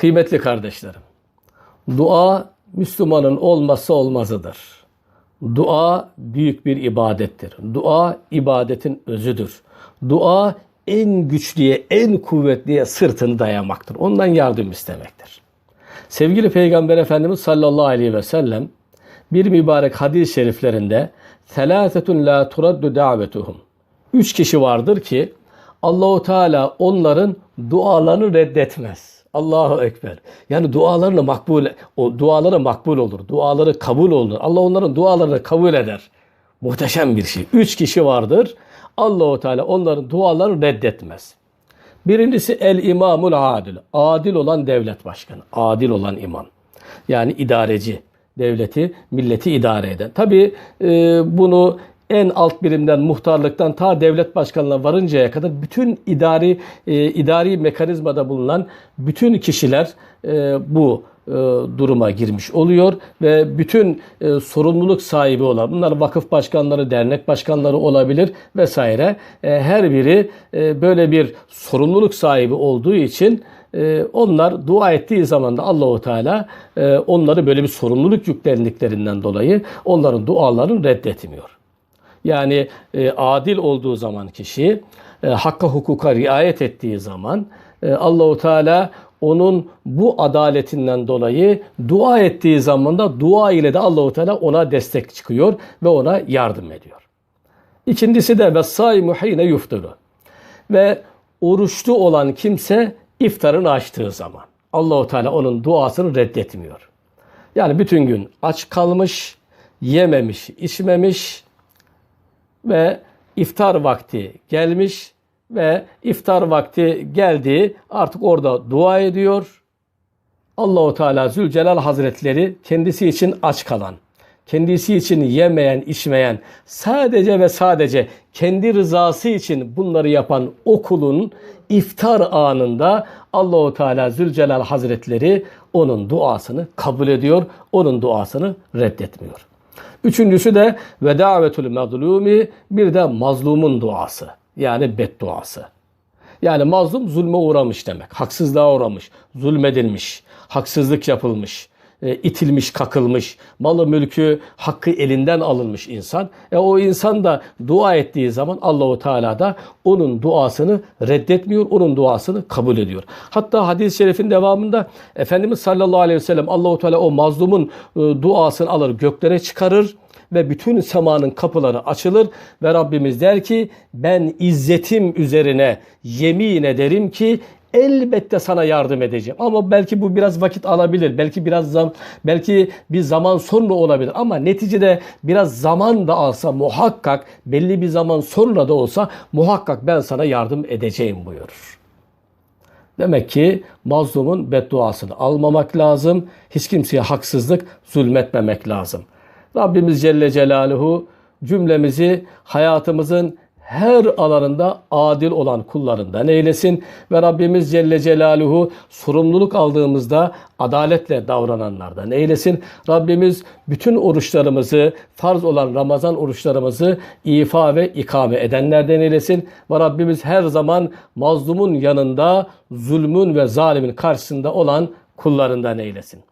Kıymetli kardeşlerim, dua Müslümanın olmazsa olmazıdır. Dua büyük bir ibadettir. Dua ibadetin özüdür. Dua en güçlüye, en kuvvetliye sırtını dayamaktır. Ondan yardım istemektir. Sevgili Peygamber Efendimiz sallallahu aleyhi ve sellem bir mübarek hadis-i şeriflerinde "Selâsetun la turaddu davetuhum." Üç kişi vardır ki Allahu Teala onların dualarını reddetmez. Allahu ekber. Yani dualarını makbul o duaları makbul olur. Duaları kabul olur. Allah onların dualarını kabul eder. Muhteşem bir şey. Üç kişi vardır. Allahu Teala onların dualarını reddetmez. Birincisi el imamul adil. Adil olan devlet başkanı. Adil olan imam. Yani idareci. Devleti, milleti idare eden. Tabi bunu en alt birimden muhtarlıktan ta devlet başkanına varıncaya kadar bütün idari e, idari mekanizmada bulunan bütün kişiler e, bu e, duruma girmiş oluyor ve bütün e, sorumluluk sahibi olan bunlar vakıf başkanları, dernek başkanları olabilir vesaire. E, her biri e, böyle bir sorumluluk sahibi olduğu için e, onlar dua ettiği zaman da Allahu Teala e, onları böyle bir sorumluluk yüklendiklerinden dolayı onların dualarını reddetmiyor. Yani e, adil olduğu zaman kişi e, hakka hukuka riayet ettiği zaman e, Allahu Teala onun bu adaletinden dolayı dua ettiği zaman da dua ile de Allahu Teala ona destek çıkıyor ve ona yardım ediyor. İkincisi de ve saimu hine yufturu. Ve oruçlu olan kimse iftarını açtığı zaman Allahu Teala onun duasını reddetmiyor. Yani bütün gün aç kalmış, yememiş, içmemiş, ve iftar vakti gelmiş ve iftar vakti geldi artık orada dua ediyor. Allahu Teala Zülcelal Hazretleri kendisi için aç kalan, kendisi için yemeyen, içmeyen, sadece ve sadece kendi rızası için bunları yapan o kulun iftar anında Allahu Teala Zülcelal Hazretleri onun duasını kabul ediyor, onun duasını reddetmiyor. Üçüncüsü de ve davetül mazlumi bir de mazlumun duası. Yani bedduası. Yani mazlum zulme uğramış demek. Haksızlığa uğramış, zulmedilmiş, haksızlık yapılmış, e, itilmiş, kakılmış, malı mülkü hakkı elinden alınmış insan. E o insan da dua ettiği zaman Allahu Teala da onun duasını reddetmiyor, onun duasını kabul ediyor. Hatta hadis-i şerifin devamında Efendimiz sallallahu aleyhi ve sellem Allahu Teala o mazlumun e, duasını alır göklere çıkarır ve bütün semanın kapıları açılır ve Rabbimiz der ki ben izzetim üzerine yemin ederim ki elbette sana yardım edeceğim. Ama belki bu biraz vakit alabilir. Belki biraz zam belki bir zaman sonra olabilir ama neticede biraz zaman da alsa muhakkak belli bir zaman sonra da olsa muhakkak ben sana yardım edeceğim buyurur. Demek ki mazlumun bedduasını almamak lazım. Hiç kimseye haksızlık zulmetmemek lazım. Rabbimiz Celle Celaluhu cümlemizi hayatımızın her alanında adil olan kullarından eylesin ve Rabbimiz Celle Celaluhu sorumluluk aldığımızda adaletle davrananlardan eylesin. Rabbimiz bütün oruçlarımızı, farz olan Ramazan oruçlarımızı ifa ve ikame edenlerden eylesin ve Rabbimiz her zaman mazlumun yanında, zulmün ve zalimin karşısında olan kullarından eylesin.